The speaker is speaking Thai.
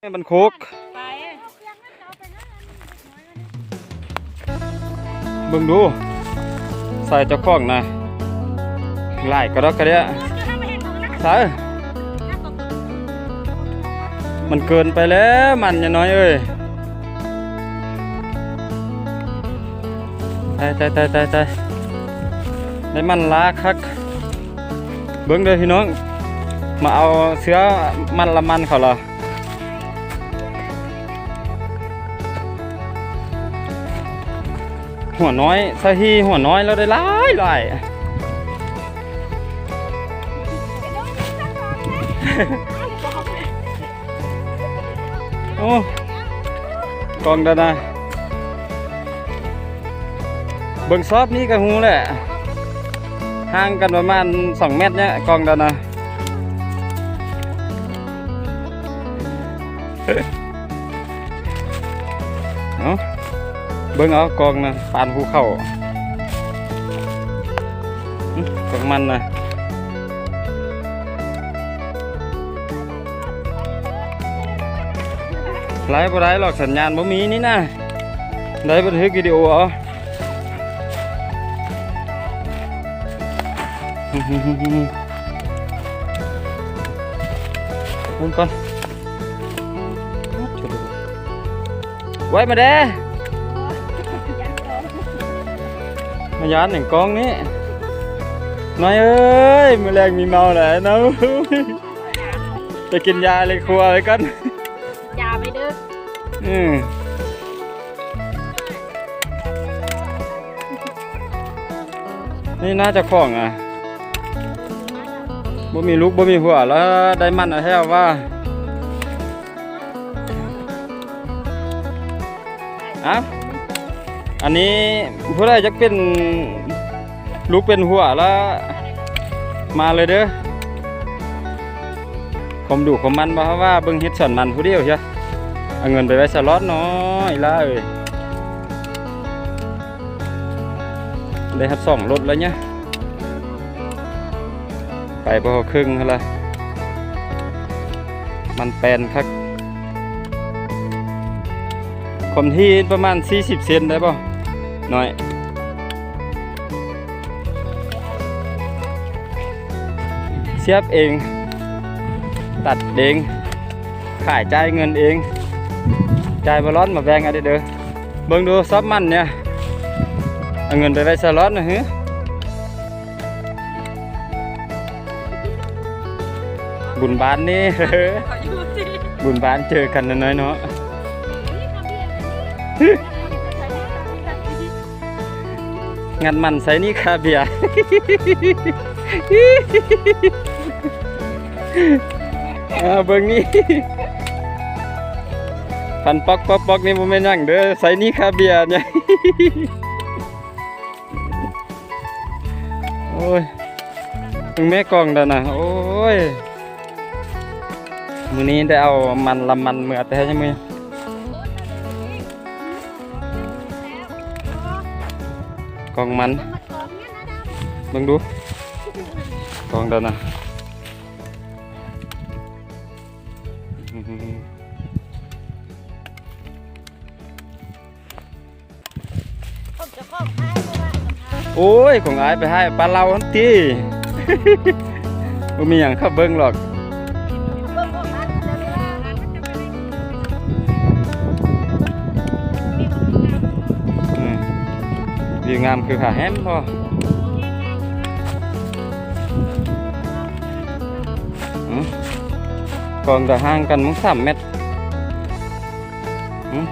แม่มันโคกเบิ่งดูใส่เจ้าของนะไล่กระดกกระเดียใส่มันเกินไปแล้วมันอย่าน้อยเอ้ยตายตายตายตายตายได้มันลาคักเบิ่งเด้อพี่น้อง มาเอาเสื้อมันละมันเขาเหรอ หัวน้อยสาฮีหัวน้อยแล้วได้หลายหลายโอ้กองดานะเบิ่งซอบนี้ก็หูแหละห่างกันประมาณ 2 เมตรเนี่ยกองดานะเอ้า เบิ่งเอากองนะปานภูเขาอื้อกองมันนะไลฟ์บ่ได้หรอกสัญญาณบ่มีนี่นะได้บันทึกวิดีโอเอาเบิ่งก่อนไว้มาเด้ มายานหนึ่งกองนี้น้อยเอ้ยมือแรงมีเมาแหละน้องไปกินยาเลยครัวเลยกันอย่าไปดึกอืมนี่น่าจะคล้องอะบ่มีลูกบ่มีหัวแล้วได้มันอะแท้ว่าอะ อันนี้ผู้ใดจะเป็นลูกเป็นหัวแล้วมาเลยเด้อผมดูผมมันเพราะว่าเบิ่งเฮ็ดสอนมันผู้เดียวใช่เอาเงินไปไว้สล็อตน้อยละเอ้ยได้ฮัดสองรถแล้วเนี่ยไปพอครึ่งแล้วละมันแปลนคักคมที่ประมาณ 40 เซนได้ป่ะ น้อยเสียบเอง ตัดเอง ขายจ่ายเงินเอง จ่ายบอลลอนมาแบ่งเอะไรเด้อเบิ่งดูซับมันเนี่ยเอาเงินไปไว้สล็อตนะฮะบุญบานนี่ขออยู่สิบุญบานเจอกันน้อยๆเนาะ งัดมันใส่นี่คาเบียอาเบิ่งนี่พันปอกปอกปอกนี่บ่แม่นหยังเด้อใส่นี่คาเบียเนี่ยโอ้ยมึงแม่กองเด้อนะโอ้ยมือนี้ได้เอามันละมันเมื่อแต่ยังมื กองมันเบิ่งดูกองเด้อนะผมจะอุ้ยเพราะว่าจะพาโอ้ยของอายไปให้ปลาเราทันทีบ่มีหยังเข้าเบิ่งหรอก วิวงามคือขาแฮมพออืมกองจะห่างกันมึงสามเมตรอืม